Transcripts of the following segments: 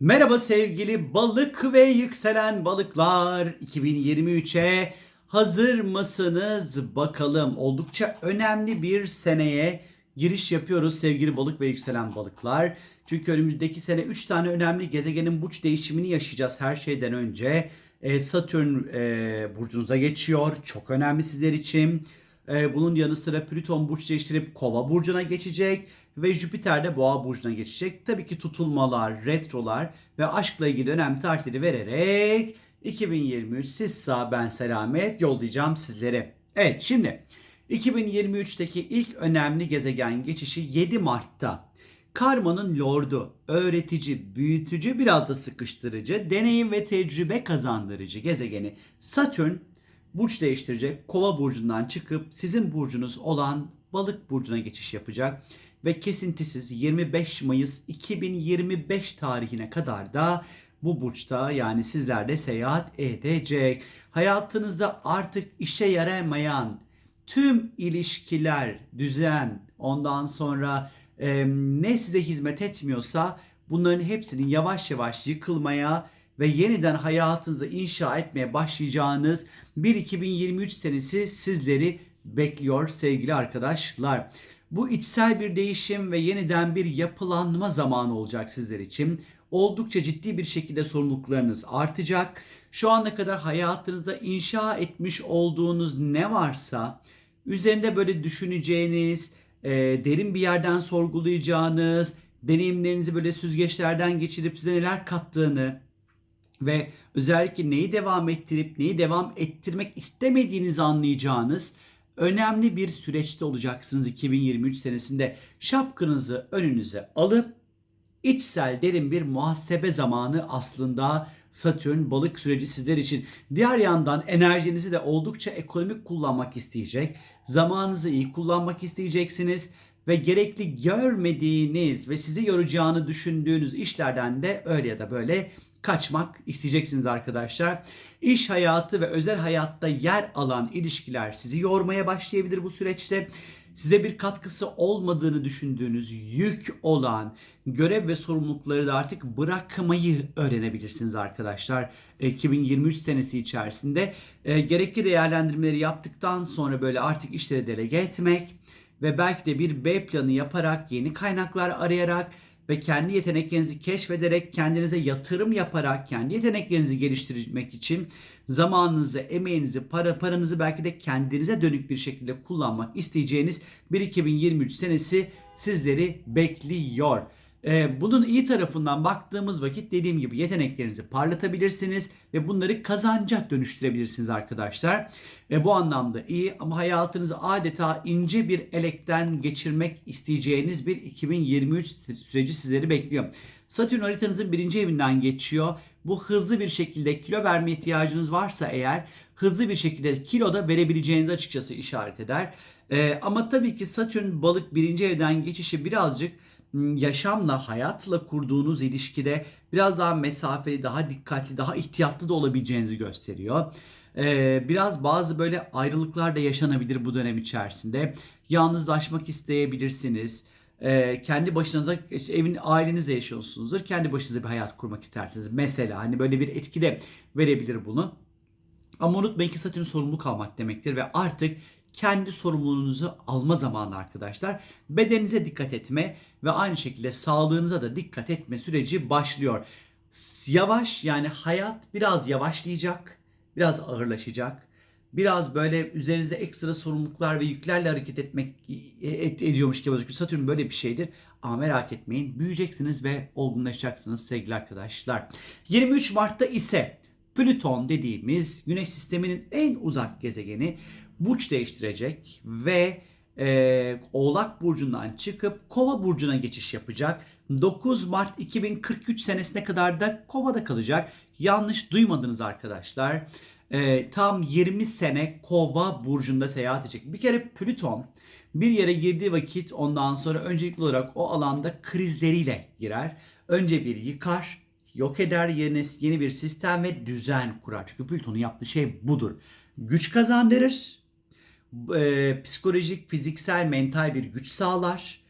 Merhaba sevgili balık ve yükselen balıklar 2023'e hazır mısınız bakalım oldukça önemli bir seneye giriş yapıyoruz sevgili balık ve yükselen balıklar. Çünkü önümüzdeki sene 3 tane önemli gezegenin burç değişimini yaşayacağız her şeyden önce. E, Satürn e, burcunuza geçiyor çok önemli sizler için. E, bunun yanı sıra Plüton burç değiştirip Kova burcuna geçecek ve Jüpiter de Boğa burcuna geçecek. Tabii ki tutulmalar, retrolar ve aşkla ilgili önemli tarihleri vererek 2023 siz sağ ben selamet yollayacağım sizlere. Evet şimdi 2023'teki ilk önemli gezegen geçişi 7 Mart'ta. Karmanın lordu, öğretici, büyütücü, biraz da sıkıştırıcı, deneyim ve tecrübe kazandırıcı gezegeni Satürn burç değiştirecek. Kova burcundan çıkıp sizin burcunuz olan Balık burcuna geçiş yapacak ve kesintisiz 25 Mayıs 2025 tarihine kadar da bu burçta yani sizlerde seyahat edecek. Hayatınızda artık işe yaramayan tüm ilişkiler, düzen, ondan sonra e, ne size hizmet etmiyorsa bunların hepsinin yavaş yavaş yıkılmaya ve yeniden hayatınızı inşa etmeye başlayacağınız bir 2023 senesi sizleri bekliyor sevgili arkadaşlar. Bu içsel bir değişim ve yeniden bir yapılanma zamanı olacak sizler için. Oldukça ciddi bir şekilde sorumluluklarınız artacak. Şu ana kadar hayatınızda inşa etmiş olduğunuz ne varsa üzerinde böyle düşüneceğiniz, e, derin bir yerden sorgulayacağınız, deneyimlerinizi böyle süzgeçlerden geçirip size neler kattığını ve özellikle neyi devam ettirip neyi devam ettirmek istemediğinizi anlayacağınız önemli bir süreçte olacaksınız 2023 senesinde. Şapkınızı önünüze alıp içsel derin bir muhasebe zamanı aslında Satürn balık süreci sizler için. Diğer yandan enerjinizi de oldukça ekonomik kullanmak isteyecek. Zamanınızı iyi kullanmak isteyeceksiniz ve gerekli görmediğiniz ve sizi yoracağını düşündüğünüz işlerden de öyle ya da böyle kaçmak isteyeceksiniz arkadaşlar. İş hayatı ve özel hayatta yer alan ilişkiler sizi yormaya başlayabilir bu süreçte. Size bir katkısı olmadığını düşündüğünüz yük olan görev ve sorumlulukları da artık bırakmayı öğrenebilirsiniz arkadaşlar. 2023 senesi içerisinde e, gerekli değerlendirmeleri yaptıktan sonra böyle artık işleri delege etmek ve belki de bir B planı yaparak yeni kaynaklar arayarak ve kendi yeteneklerinizi keşfederek kendinize yatırım yaparak kendi yeteneklerinizi geliştirmek için zamanınızı, emeğinizi, para paranızı belki de kendinize dönük bir şekilde kullanmak isteyeceğiniz bir 2023 senesi sizleri bekliyor. Ee, bunun iyi tarafından baktığımız vakit dediğim gibi yeteneklerinizi parlatabilirsiniz ve bunları kazanca dönüştürebilirsiniz arkadaşlar. E, bu anlamda iyi ama hayatınızı adeta ince bir elekten geçirmek isteyeceğiniz bir 2023 süreci sizleri bekliyor. Satürn haritanızın birinci evinden geçiyor. Bu hızlı bir şekilde kilo verme ihtiyacınız varsa eğer hızlı bir şekilde kilo da verebileceğinizi açıkçası işaret eder. E, ama tabii ki Satürn balık birinci evden geçişi birazcık yaşamla, hayatla kurduğunuz ilişkide biraz daha mesafeli, daha dikkatli, daha ihtiyatlı da olabileceğinizi gösteriyor. Ee, biraz bazı böyle ayrılıklar da yaşanabilir bu dönem içerisinde. Yalnızlaşmak isteyebilirsiniz. Ee, kendi başınıza işte evin ailenizle yaşıyorsunuzdur. Kendi başınıza bir hayat kurmak istersiniz. Mesela hani böyle bir etki de verebilir bunu. Ama unutmayın ki Satürn sorumluluk almak demektir ve artık kendi sorumluluğunuzu alma zamanı arkadaşlar. Bedeninize dikkat etme ve aynı şekilde sağlığınıza da dikkat etme süreci başlıyor. Yavaş yani hayat biraz yavaşlayacak, biraz ağırlaşacak. Biraz böyle üzerinize ekstra sorumluluklar ve yüklerle hareket etmek et, ediyormuş gibi gözüküyor. Satürn böyle bir şeydir. Ama merak etmeyin büyüyeceksiniz ve olgunlaşacaksınız sevgili arkadaşlar. 23 Mart'ta ise Plüton dediğimiz Güneş sisteminin en uzak gezegeni burç değiştirecek ve e, Oğlak Burcu'ndan çıkıp Kova Burcu'na geçiş yapacak. 9 Mart 2043 senesine kadar da Kova'da kalacak. Yanlış duymadınız arkadaşlar. E, tam 20 sene Kova Burcu'nda seyahat edecek. Bir kere Plüton bir yere girdiği vakit ondan sonra öncelikli olarak o alanda krizleriyle girer. Önce bir yıkar, yok eder yerine yeni bir sistem ve düzen kurar. Çünkü Plüton'un yaptığı şey budur. Güç kazandırır, e, psikolojik, fiziksel, mental bir güç sağlar,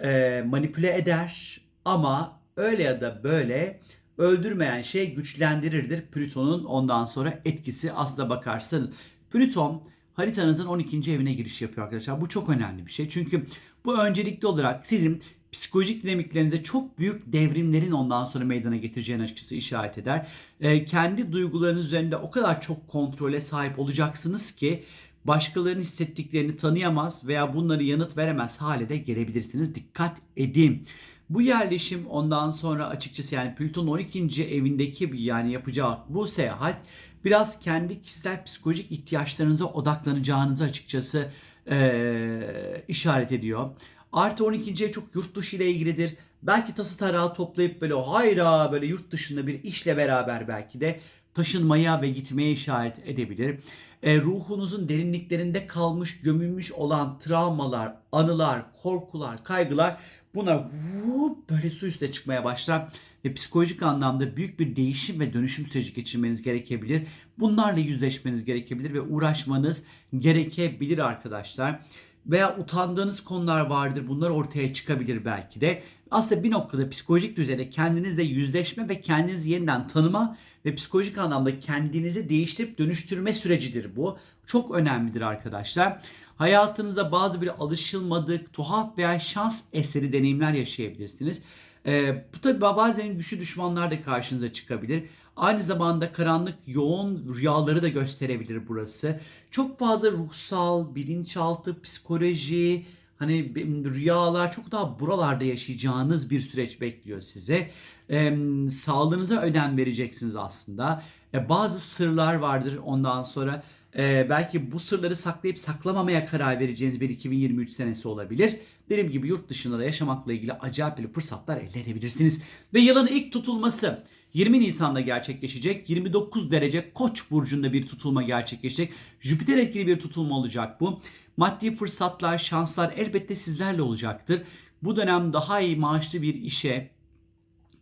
e, manipüle eder ama öyle ya da böyle öldürmeyen şey güçlendirirdir. Plüton'un ondan sonra etkisi aslına bakarsanız. Plüton haritanızın 12. evine giriş yapıyor arkadaşlar. Bu çok önemli bir şey. Çünkü bu öncelikli olarak sizin psikolojik dinamiklerinize çok büyük devrimlerin ondan sonra meydana getireceğini açıkçası işaret eder. Ee, kendi duygularınız üzerinde o kadar çok kontrole sahip olacaksınız ki başkalarının hissettiklerini tanıyamaz veya bunları yanıt veremez hale de gelebilirsiniz. Dikkat edin. Bu yerleşim ondan sonra açıkçası yani Plüton 12. evindeki yani yapacağı bu seyahat biraz kendi kişisel psikolojik ihtiyaçlarınıza odaklanacağınızı açıkçası eee, işaret ediyor. Artı 12. ev çok yurt dışı ile ilgilidir. Belki tası tarağı toplayıp böyle hayra böyle yurt dışında bir işle beraber belki de taşınmaya ve gitmeye işaret edebilir. E, ruhunuzun derinliklerinde kalmış, gömülmüş olan travmalar, anılar, korkular, kaygılar bunlar vup böyle su üstüne çıkmaya başlar ve psikolojik anlamda büyük bir değişim ve dönüşüm süreci geçirmeniz gerekebilir. Bunlarla yüzleşmeniz gerekebilir ve uğraşmanız gerekebilir arkadaşlar veya utandığınız konular vardır. Bunlar ortaya çıkabilir belki de. Aslında bir noktada psikolojik düzeyde kendinizle yüzleşme ve kendinizi yeniden tanıma ve psikolojik anlamda kendinizi değiştirip dönüştürme sürecidir bu. Çok önemlidir arkadaşlar. Hayatınızda bazı bir alışılmadık, tuhaf veya şans eseri deneyimler yaşayabilirsiniz. Ee, bu tabi bazen güçlü düşmanlar da karşınıza çıkabilir. Aynı zamanda karanlık yoğun rüyaları da gösterebilir burası. Çok fazla ruhsal, bilinçaltı, psikoloji, hani rüyalar çok daha buralarda yaşayacağınız bir süreç bekliyor size. Ee, sağlığınıza önem vereceksiniz aslında. Ee, bazı sırlar vardır ondan sonra. Ee, belki bu sırları saklayıp saklamamaya karar vereceğiniz bir 2023 senesi olabilir. Dediğim gibi yurt dışında da yaşamakla ilgili acayip bir fırsatlar elde edebilirsiniz. Ve yılın ilk tutulması 20 Nisan'da gerçekleşecek. 29 derece Koç burcunda bir tutulma gerçekleşecek. Jüpiter etkili bir tutulma olacak bu. Maddi fırsatlar, şanslar elbette sizlerle olacaktır. Bu dönem daha iyi maaşlı bir işe,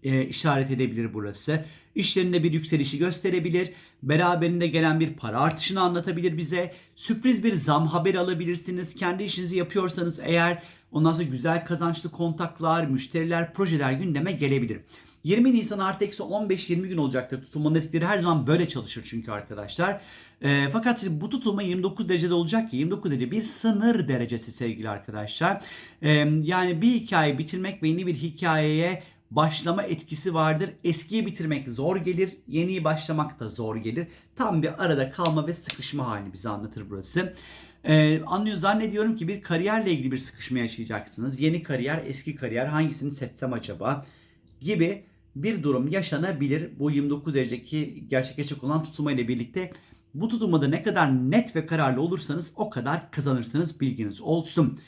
e, işaret edebilir burası. İşlerinde bir yükselişi gösterebilir. Beraberinde gelen bir para artışını anlatabilir bize. Sürpriz bir zam haberi alabilirsiniz. Kendi işinizi yapıyorsanız eğer ondan sonra güzel kazançlı kontaklar, müşteriler, projeler gündeme gelebilir. 20 Nisan artı eksi 15-20 gün olacaktır. Tutulmanın etkileri her zaman böyle çalışır çünkü arkadaşlar. E, fakat şimdi bu tutulma 29 derecede olacak ki 29 derece bir sınır derecesi sevgili arkadaşlar. E, yani bir hikaye bitirmek ve yeni bir hikayeye başlama etkisi vardır. Eskiyi bitirmek zor gelir, yeniyi başlamak da zor gelir. Tam bir arada kalma ve sıkışma halini bize anlatır burası. Ee, anlıyor zannediyorum ki bir kariyerle ilgili bir sıkışma yaşayacaksınız. Yeni kariyer, eski kariyer hangisini seçsem acaba gibi bir durum yaşanabilir. Bu 29 dereceki gerçekleşecek olan tutulma ile birlikte bu tutulmada ne kadar net ve kararlı olursanız o kadar kazanırsınız bilginiz olsun.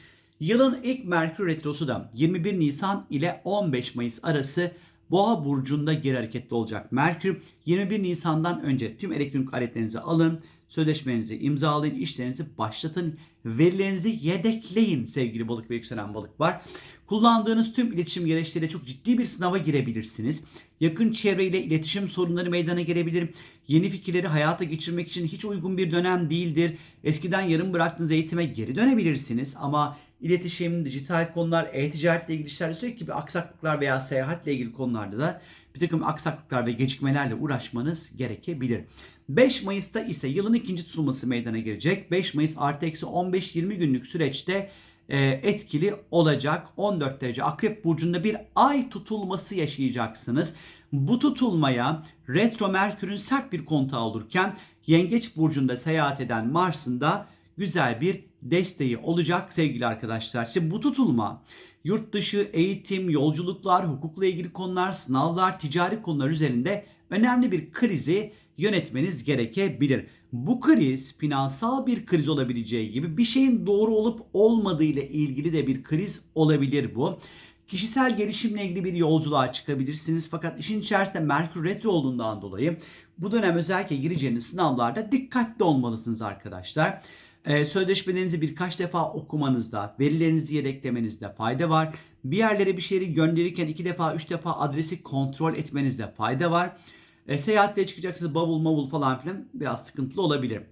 Yılın ilk Merkür Retrosu da 21 Nisan ile 15 Mayıs arası Boğa burcunda geri hareketli olacak. Merkür 21 Nisan'dan önce tüm elektronik aletlerinizi alın, sözleşmenizi imzalayın, işlerinizi başlatın, verilerinizi yedekleyin sevgili balık ve yükselen balık var. Kullandığınız tüm iletişim gereçleriyle çok ciddi bir sınava girebilirsiniz. Yakın çevreyle iletişim sorunları meydana gelebilir. Yeni fikirleri hayata geçirmek için hiç uygun bir dönem değildir. Eskiden yarım bıraktığınız eğitime geri dönebilirsiniz ama iletişim, dijital konular, e-ticaretle ilgili işlerde sürekli bir aksaklıklar veya seyahatle ilgili konularda da bir takım aksaklıklar ve gecikmelerle uğraşmanız gerekebilir. 5 Mayıs'ta ise yılın ikinci tutulması meydana gelecek. 5 Mayıs artı eksi 15-20 günlük süreçte e, etkili olacak. 14 derece Akrep Burcu'nda bir ay tutulması yaşayacaksınız. Bu tutulmaya retro Merkür'ün sert bir kontağı olurken Yengeç Burcu'nda seyahat eden Mars'ın da güzel bir desteği olacak sevgili arkadaşlar. Şimdi bu tutulma yurt dışı eğitim, yolculuklar, hukukla ilgili konular, sınavlar, ticari konular üzerinde önemli bir krizi yönetmeniz gerekebilir. Bu kriz finansal bir kriz olabileceği gibi bir şeyin doğru olup olmadığı ile ilgili de bir kriz olabilir bu. Kişisel gelişimle ilgili bir yolculuğa çıkabilirsiniz fakat işin içerisinde Merkür Retro olduğundan dolayı bu dönem özellikle gireceğiniz sınavlarda dikkatli olmalısınız arkadaşlar. Ee, sözleşmelerinizi birkaç defa okumanızda, verilerinizi yedeklemenizde fayda var. Bir yerlere bir şeyi gönderirken iki defa, üç defa adresi kontrol etmenizde fayda var. E, seyahatte çıkacaksınız bavul mavul falan filan biraz sıkıntılı olabilir.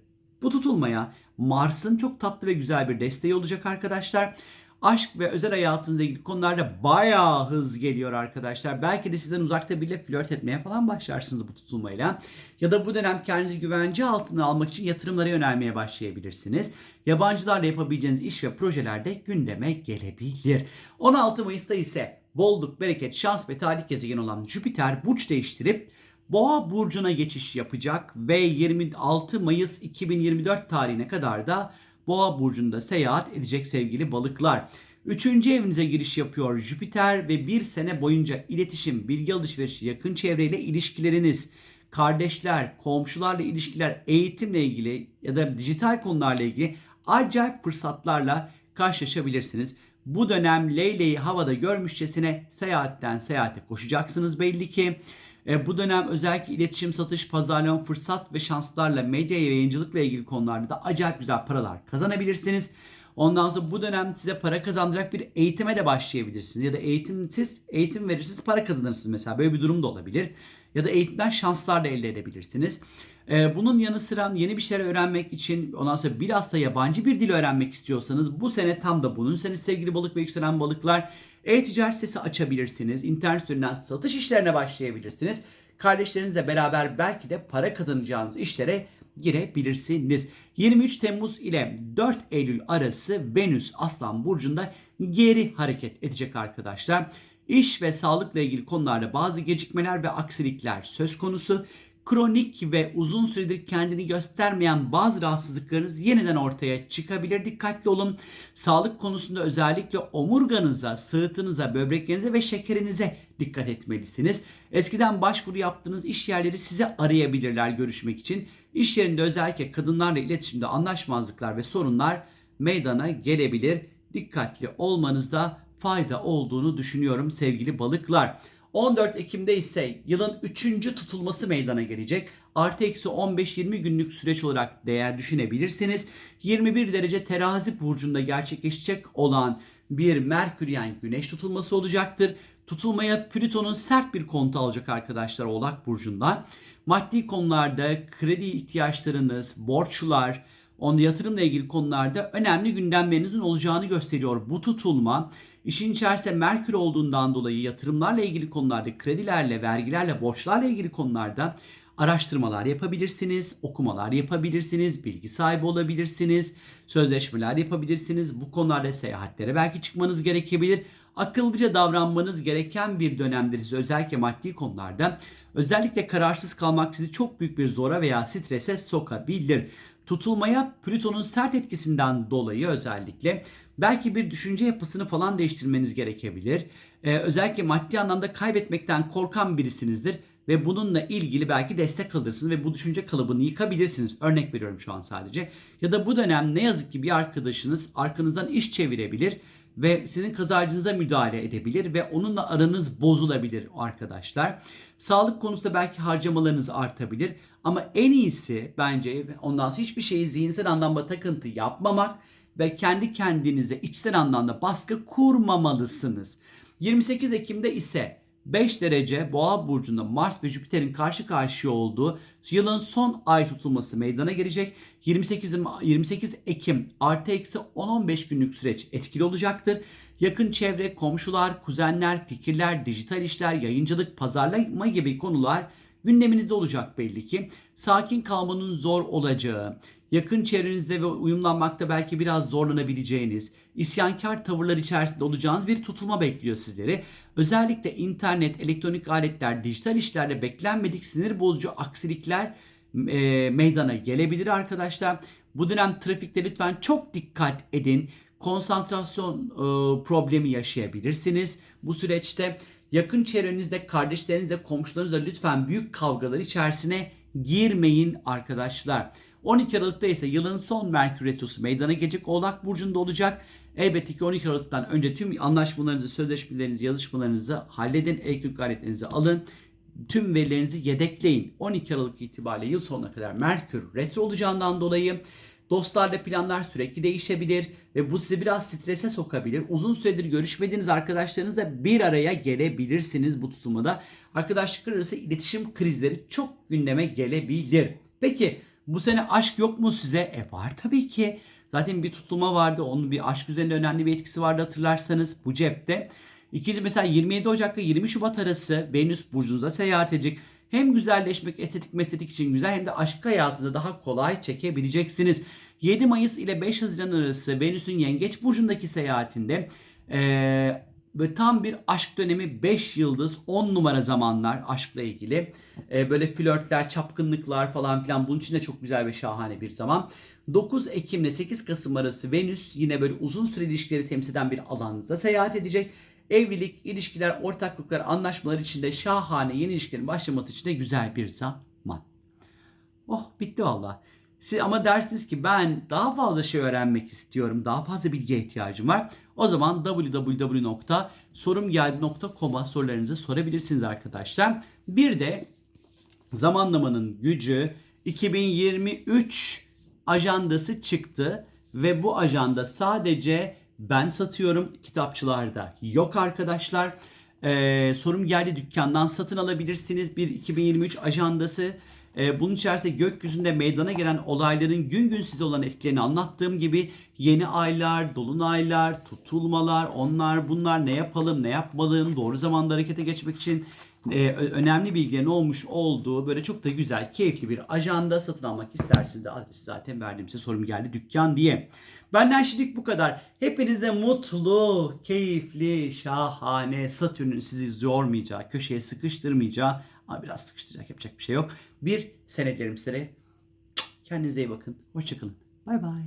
Bu tutulmaya Mars'ın çok tatlı ve güzel bir desteği olacak arkadaşlar. Aşk ve özel hayatınızla ilgili konularda bayağı hız geliyor arkadaşlar. Belki de sizden uzakta bile flört etmeye falan başlarsınız bu tutulmayla. Ya da bu dönem kendinizi güvence altına almak için yatırımlara yönelmeye başlayabilirsiniz. Yabancılarla yapabileceğiniz iş ve projelerde gündeme gelebilir. 16 Mayıs'ta ise bolluk, bereket, şans ve talih gezegeni olan Jüpiter burç değiştirip Boğa burcuna geçiş yapacak ve 26 Mayıs 2024 tarihine kadar da Boğa burcunda seyahat edecek sevgili balıklar. Üçüncü evinize giriş yapıyor Jüpiter ve bir sene boyunca iletişim, bilgi alışverişi, yakın çevreyle ilişkileriniz, kardeşler, komşularla ilişkiler, eğitimle ilgili ya da dijital konularla ilgili acayip fırsatlarla karşılaşabilirsiniz. Bu dönem Leyle'yi havada görmüşçesine seyahatten seyahate koşacaksınız belli ki. E, bu dönem özellikle iletişim, satış, pazarlama, fırsat ve şanslarla medya ve yayıncılıkla ilgili konularda da acayip güzel paralar kazanabilirsiniz. Ondan sonra bu dönem size para kazandıracak bir eğitime de başlayabilirsiniz. Ya da eğitimsiz, eğitim verirsiniz para kazanırsınız mesela. Böyle bir durum da olabilir. Ya da eğitimden şanslar da elde edebilirsiniz. Ee, bunun yanı sıra yeni bir şeyler öğrenmek için ondan sonra bilhassa yabancı bir dil öğrenmek istiyorsanız bu sene tam da bunun sene sevgili balık ve yükselen balıklar e-ticaret sitesi açabilirsiniz. İnternet üzerinden satış işlerine başlayabilirsiniz. Kardeşlerinizle beraber belki de para kazanacağınız işlere girebilirsiniz. 23 Temmuz ile 4 Eylül arası Venüs Aslan Burcu'nda geri hareket edecek arkadaşlar. İş ve sağlıkla ilgili konularda bazı gecikmeler ve aksilikler söz konusu. Kronik ve uzun süredir kendini göstermeyen bazı rahatsızlıklarınız yeniden ortaya çıkabilir. Dikkatli olun. Sağlık konusunda özellikle omurganıza, sığıtınıza, böbreklerinize ve şekerinize dikkat etmelisiniz. Eskiden başvuru yaptığınız iş yerleri size arayabilirler görüşmek için. İş yerinde özellikle kadınlarla iletişimde anlaşmazlıklar ve sorunlar meydana gelebilir. Dikkatli olmanızda fayda olduğunu düşünüyorum sevgili balıklar. 14 Ekim'de ise yılın 3. tutulması meydana gelecek. Artı eksi 15-20 günlük süreç olarak değer düşünebilirsiniz. 21 derece terazi burcunda gerçekleşecek olan bir Merkür yani güneş tutulması olacaktır. Tutulmaya Plüton'un sert bir kontu alacak arkadaşlar Oğlak Burcu'ndan. Maddi konularda kredi ihtiyaçlarınız, borçlar, onda yatırımla ilgili konularda önemli gündemlerinizin olacağını gösteriyor bu tutulma. İşin içerisinde Merkür olduğundan dolayı yatırımlarla ilgili konularda, kredilerle, vergilerle, borçlarla ilgili konularda araştırmalar yapabilirsiniz, okumalar yapabilirsiniz, bilgi sahibi olabilirsiniz, sözleşmeler yapabilirsiniz. Bu konularda seyahatlere belki çıkmanız gerekebilir. Akıllıca davranmanız gereken bir dönemdir size özellikle maddi konularda. Özellikle kararsız kalmak sizi çok büyük bir zora veya strese sokabilir tutulmaya Plüton'un sert etkisinden dolayı özellikle belki bir düşünce yapısını falan değiştirmeniz gerekebilir. Ee, özellikle maddi anlamda kaybetmekten korkan birisinizdir ve bununla ilgili belki destek alırsınız ve bu düşünce kalıbını yıkabilirsiniz. Örnek veriyorum şu an sadece. Ya da bu dönem ne yazık ki bir arkadaşınız arkanızdan iş çevirebilir ve sizin kazancınıza müdahale edebilir ve onunla aranız bozulabilir arkadaşlar. Sağlık konusunda belki harcamalarınız artabilir ama en iyisi bence ondan sonra hiçbir şeyi zihinsel anlamda takıntı yapmamak ve kendi kendinize içsel anlamda baskı kurmamalısınız. 28 Ekim'de ise 5 derece Boğa burcunda Mars ve Jüpiter'in karşı karşıya olduğu yılın son ay tutulması meydana gelecek. 28 28 Ekim artı eksi 10-15 günlük süreç etkili olacaktır. Yakın çevre, komşular, kuzenler, fikirler, dijital işler, yayıncılık, pazarlama gibi konular gündeminizde olacak belli ki. Sakin kalmanın zor olacağı, yakın çevrenizde ve uyumlanmakta belki biraz zorlanabileceğiniz, isyankar tavırlar içerisinde olacağınız bir tutulma bekliyor sizleri. Özellikle internet, elektronik aletler, dijital işlerle beklenmedik sinir bozucu aksilikler e, meydana gelebilir arkadaşlar. Bu dönem trafikte lütfen çok dikkat edin. Konsantrasyon e, problemi yaşayabilirsiniz. Bu süreçte yakın çevrenizde, kardeşlerinizle, komşularınızla lütfen büyük kavgalar içerisine girmeyin arkadaşlar. 12 Aralık'ta ise yılın son Merkür Retrosu meydana gelecek Oğlak Burcu'nda olacak. Elbette ki 12 Aralık'tan önce tüm anlaşmalarınızı, sözleşmelerinizi, yazışmalarınızı halledin. Elektrik aletlerinizi alın. Tüm verilerinizi yedekleyin. 12 Aralık itibariyle yıl sonuna kadar Merkür retro olacağından dolayı Dostlarla planlar sürekli değişebilir ve bu sizi biraz strese sokabilir. Uzun süredir görüşmediğiniz arkadaşlarınızla bir araya gelebilirsiniz bu tutulmada. Arkadaşlıklar arası iletişim krizleri çok gündeme gelebilir. Peki bu sene aşk yok mu size? E var tabii ki. Zaten bir tutulma vardı. Onun bir aşk üzerinde önemli bir etkisi vardı hatırlarsanız bu cepte. İkinci mesela 27 Ocak ile 20 Şubat arası Venüs burcunuza seyahat edecek. Hem güzelleşmek, estetik mesletik için güzel hem de aşk hayatınıza daha kolay çekebileceksiniz. 7 Mayıs ile 5 Haziran arası Venüs'ün Yengeç burcundaki seyahatinde eee böyle tam bir aşk dönemi 5 yıldız 10 numara zamanlar aşkla ilgili. Eee, böyle flörtler, çapkınlıklar falan filan bunun için de çok güzel ve şahane bir zaman. 9 Ekim ile 8 Kasım arası Venüs yine böyle uzun süreli ilişkileri temsil eden bir alanınıza seyahat edecek. Evlilik, ilişkiler, ortaklıklar, anlaşmalar içinde şahane yeni ilişkilerin başlaması için de güzel bir zaman. Oh bitti valla. Siz ama dersiniz ki ben daha fazla şey öğrenmek istiyorum. Daha fazla bilgiye ihtiyacım var. O zaman www.sorumgeldi.com'a sorularınızı sorabilirsiniz arkadaşlar. Bir de zamanlamanın gücü 2023 ajandası çıktı ve bu ajanda sadece ben satıyorum kitapçılarda yok arkadaşlar. Ee, sorum geldi dükkandan satın alabilirsiniz bir 2023 ajandası. Ee, bunun içerisinde gökyüzünde meydana gelen olayların gün gün size olan etkilerini anlattığım gibi yeni aylar, dolunaylar, tutulmalar, onlar bunlar ne yapalım, ne yapmalım, doğru zamanda harekete geçmek için e, önemli bilgilerin olmuş olduğu böyle çok da güzel, keyifli bir ajanda satın almak isterseniz de adresi zaten verdim size sorum geldi dükkan diye. Benden şimdilik bu kadar. Hepinize mutlu, keyifli, şahane, Satürn'ün sizi yormayacağı, köşeye sıkıştırmayacağı ama biraz sıkıştıracak yapacak bir şey yok. Bir sene dilerim size. Kendinize iyi bakın. Hoşçakalın. Bay bay.